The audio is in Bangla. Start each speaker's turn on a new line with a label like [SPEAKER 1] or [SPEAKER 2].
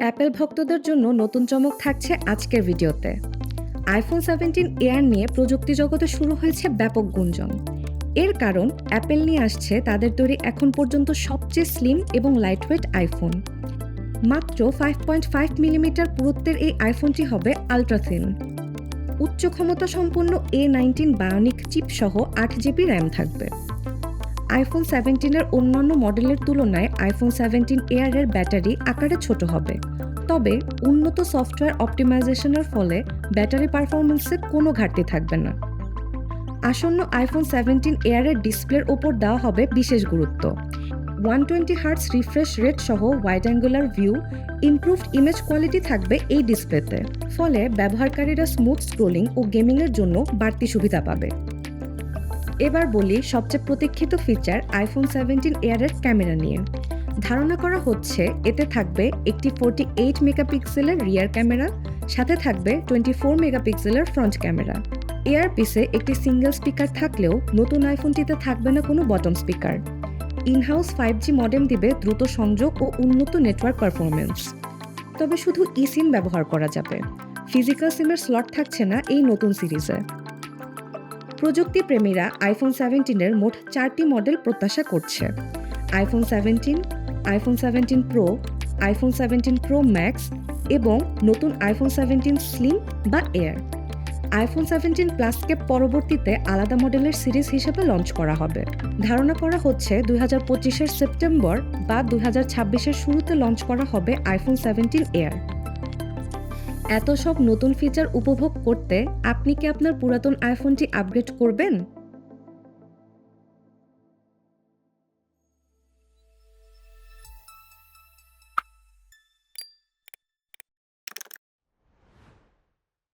[SPEAKER 1] অ্যাপেল ভক্তদের জন্য নতুন চমক থাকছে আজকের ভিডিওতে। আইফোন সেভেন্টিন এয়ার নিয়ে প্রযুক্তি জগতে শুরু হয়েছে ব্যাপক গুঞ্জন। এর কারণ অ্যাপেল নিয়ে আসছে তাদের তৈরি এখন পর্যন্ত সবচেয়ে স্লিম এবং লাইটওয়েট আইফোন মাত্র ফাইভ পয়েন্ট ফাইভ মিলিমিটার পুরুত্বের এই আইফোনটি হবে আলট্রাথিন উচ্চ ক্ষমতা সম্পন্ন এ নাইনটিন বায়োনিক চিপ সহ আট জিবি র্যাম থাকবে। আইফোন সেভেন্টিনের অন্যান্য মডেলের তুলনায় আইফোন সেভেন্টিন এয়ারের ব্যাটারি আকারে ছোট হবে। তবে উন্নত সফটওয়্যার অপটিমাইজেশনের ফলে ব্যাটারি পারফরমেন্সে কোনো ঘাটতি থাকবে না। আসন্ন আইফোন সেভেন্টিন এয়ারের ডিসপ্লের ওপর দেওয়া হবে বিশেষ গুরুত্ব। One twenty hertz refresh rate সহ wide angular view improved image quality থাকবে এই ডিসপ্লেতে ফলে ব্যবহারকারীরা স্মুথ স্ক্রোলিং ও গেমিংয়ের জন্য বাড়তি সুবিধা পাবে। এবার বলি সবচেয়ে প্রতীক্ষিত ফিচার আইফোন সেভেন্টিন এয়ারের ক্যামেরা নিয়ে। ধারণা করা হচ্ছে এতে থাকবে একটি ফোরটি এইট মেগাপিক্সেলের রিয়ার ক্যামেরা সাথে থাকবে টোয়েন্টি ফোর মেগাপিক্সেলের ফ্রন্ট ক্যামেরা এয়ার পিসে একটি সিঙ্গেল স্পিকার থাকলেও নতুন আইফোনটিতে থাকবে না কোনো bottom speaker in house five G modem দিবে দ্রুত সংযোগ ও উন্নত নেটওয়ার্ক পারফরমেন্স তবে শুধু ই সিম ব্যবহার করা যাবে। ফিজিক্যাল সিমের স্লট থাকছে না এই নতুন সিরিজে প্রযুক্তি প্রেমীরা আইফোন সেভেন্টিনের মোট চারটি মডেল প্রত্যাশা করছে। IPhone seventeen iPhone seventeen pro iPhone seventeen pro max এবং নতুন আইফোন সেভেন্টিন স্লিম বা এয়ার আইফোন সেভেন্টিন প্লাসকে পরবর্তীতে আলাদা মডেলের সিরিজ হিসেবে লঞ্চ করা হবে। ধারণা করা হচ্ছে দুই হাজার সেপ্টেম্বর বা দুই হাজার শুরুতে লঞ্চ করা হবে আইফোন সেভেন্টিন এয়ার এত সব নতুন ফিচার উপভোগ করতে আপনি কি আপনার পুরাতন আইফোনটি আপগ্রেড করবেন?